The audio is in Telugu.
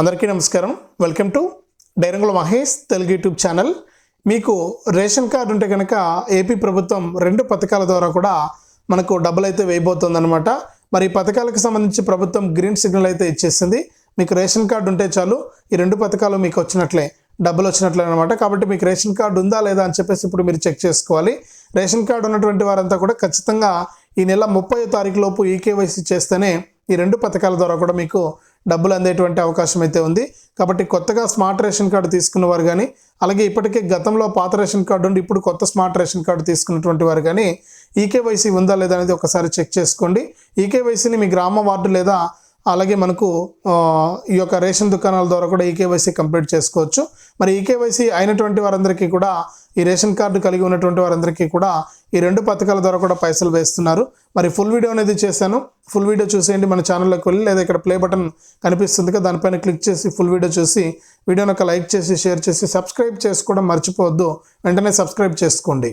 అందరికీ నమస్కారం. Welcome to Dairangula Mahesh Telugu YouTube channel. మీకు రేషన్ కార్డు ఉంటే కనుక ఏపీ ప్రభుత్వం రెండు పథకాల ద్వారా కూడా మనకు డబ్బులు అయితే వేయబోతుందన్నమాట. మరి ఈ పథకాలకు సంబంధించి ప్రభుత్వం గ్రీన్ సిగ్నల్ అయితే ఇచ్చేసింది. మీకు రేషన్ కార్డు ఉంటే చాలు ఈ రెండు పథకాలు మీకు వచ్చినట్లే డబ్బులు వచ్చినట్లే అనమాట కాబట్టి మీకు రేషన్ కార్డు ఉందా లేదా అని చెప్పేసి ఇప్పుడు మీరు చెక్ చేసుకోవాలి. రేషన్ కార్డు ఉన్నటువంటి వారంతా కూడా ఖచ్చితంగా ఈ నెల ముప్పై తారీఖు లోపు ఈకేవైసీ చేస్తేనే ఈ రెండు పథకాల ద్వారా కూడా మీకు డబ్బులు అందేటువంటి అవకాశం అయితే ఉంది. కాబట్టి కొత్తగా స్మార్ట్ రేషన్ కార్డు తీసుకున్న వారు కానీ అలాగే ఇప్పటికే గతంలో పాత రేషన్ కార్డు ఉండి ఇప్పుడు కొత్త స్మార్ట్ రేషన్ కార్డు తీసుకున్నటువంటి వారు కానీ ఈకేవైసీ ఉందా లేదా అనేది ఒకసారి చెక్ చేసుకోండి. ఈకేవైసీని మీ గ్రామ వార్డు లేదా అలాగే మనకు ఈ యొక్క రేషన్ దుకాణాల ద్వారా కూడా ఈకేవైసీ కంప్లీట్ చేసుకోవచ్చు. మరి ఈకేవైసీ అయినటువంటి వారందరికీ కూడా ఈ రేషన్ కార్డు కలిగి ఉన్నటువంటి వారందరికీ కూడా ఈ రెండు పథకాల ద్వారా కూడా పైసలు వేస్తున్నారు. మరి ఫుల్ వీడియో అనేది చేశాను. ఫుల్ వీడియో చూసేయండి మన ఛానల్లోకి వెళ్ళి లేదా ఇక్కడ ప్లే బటన్ కనిపిస్తుంది కదా దానిపైన క్లిక్ చేసి ఫుల్ వీడియో చూసి వీడియోని ఒక లైక్ చేసి షేర్ చేసి సబ్స్క్రైబ్ చేసుకోవడం మర్చిపోవద్దు. వెంటనే సబ్స్క్రైబ్ చేసుకోండి.